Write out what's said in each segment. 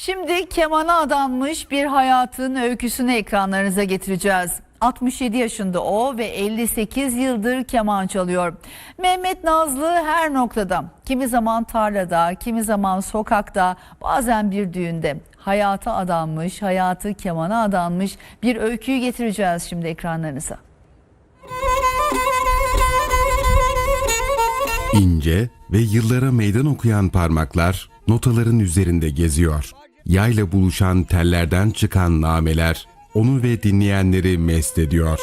Şimdi kemana adanmış bir hayatın öyküsünü ekranlarınıza getireceğiz. 67 yaşında o ve 58 yıldır keman çalıyor. Mehmet Nazlı her noktada, kimi zaman tarlada, kimi zaman sokakta, bazen bir düğünde hayata adanmış, hayatı kemana adanmış bir öyküyü getireceğiz şimdi ekranlarınıza. İnce ve yıllara meydan okuyan parmaklar notaların üzerinde geziyor. Yayla buluşan tellerden çıkan nameler onu ve dinleyenleri mest ediyor.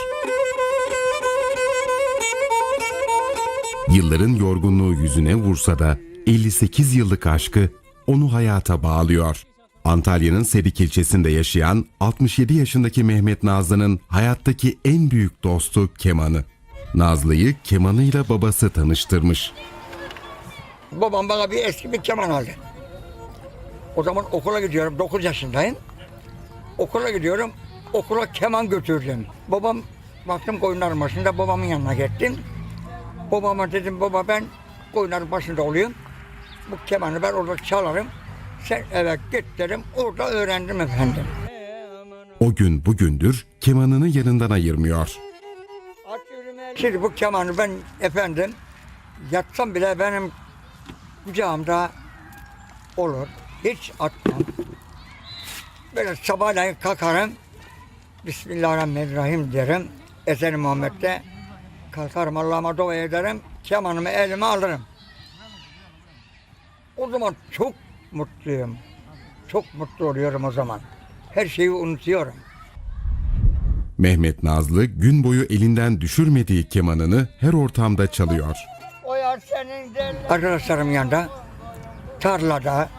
Yılların yorgunluğu yüzüne vursa da 58 yıllık aşkı onu hayata bağlıyor. Antalya'nın Sedik ilçesinde yaşayan 67 yaşındaki Mehmet Nazlı'nın hayattaki en büyük dostu kemanı. Nazlı'yı kemanıyla babası tanıştırmış. Babam bana bir eski bir keman aldı. O zaman okula gidiyorum. 9 yaşındayım. Okula gidiyorum. Okula keman götürdüm. Babam baktım koyunların başında babamın yanına gittim. Babama dedim baba ben koyunların başında olayım. Bu kemanı ben orada çalarım. Sen eve git dedim. Orada öğrendim efendim. O gün bugündür kemanını yanından ayırmıyor. Şimdi bu kemanı ben efendim yatsam bile benim kucağımda olur. Hiç atmam. Böyle sabahleyin kalkarım. Bismillahirrahmanirrahim derim. Ezan-ı Muhammed'de kalkarım Allah'ıma dua ederim. Kemanımı elime alırım. O zaman çok mutluyum. Çok mutlu oluyorum o zaman. Her şeyi unutuyorum. Mehmet Nazlı gün boyu elinden düşürmediği kemanını her ortamda çalıyor. Arkadaşlarım yanında, tarlada,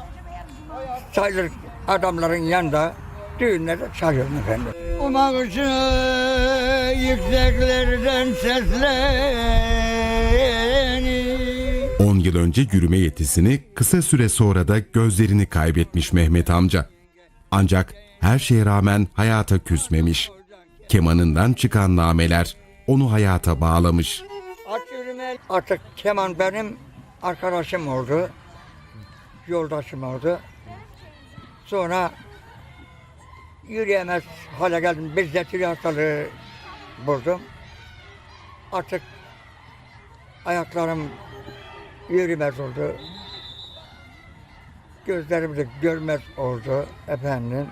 sayılır adamların yanında düğünlerde çalıyorum efendim. Umak yükseklerden sesleni. 10 yıl önce yürüme yetisini kısa süre sonra da gözlerini kaybetmiş Mehmet amca. Ancak her şeye rağmen hayata küsmemiş. Kemanından çıkan nameler onu hayata bağlamış. Artık keman benim arkadaşım oldu. Yoldaşım oldu. Sonra yürüyemez hale geldim. Bir zetiri hastalığı buldum. Artık ayaklarım yürümez oldu. Gözlerim de görmez oldu efendim.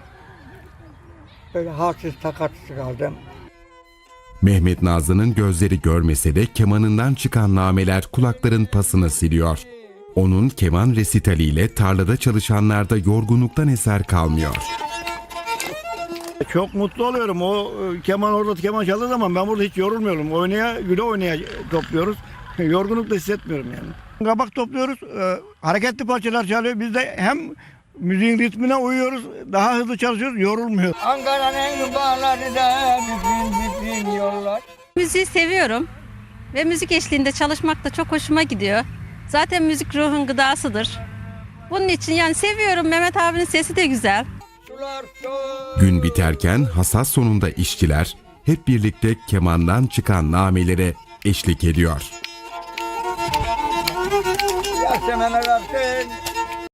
Böyle halsiz takatsız kaldım. Mehmet Nazlı'nın gözleri görmese de kemanından çıkan nameler kulakların pasını siliyor. Onun keman resitaliyle tarlada çalışanlarda yorgunluktan eser kalmıyor. Çok mutlu oluyorum. O e, keman orada keman çaldığı zaman ben burada hiç yorulmuyorum. Oynaya, güle oynaya topluyoruz. Yorgunluk da hissetmiyorum yani. Kabak topluyoruz. e, hareketli parçalar çalıyor. Biz de hem müziğin ritmine uyuyoruz. Daha hızlı çalışıyoruz. Yorulmuyor. Ankara'nın bağları da bütün bütün yollar. Müziği seviyorum ve müzik eşliğinde çalışmak da çok hoşuma gidiyor. Zaten müzik ruhun gıdasıdır. Bunun için yani seviyorum. Mehmet abinin sesi de güzel. Gün biterken hasat sonunda işçiler hep birlikte kemandan çıkan namelere eşlik ediyor. Aratın.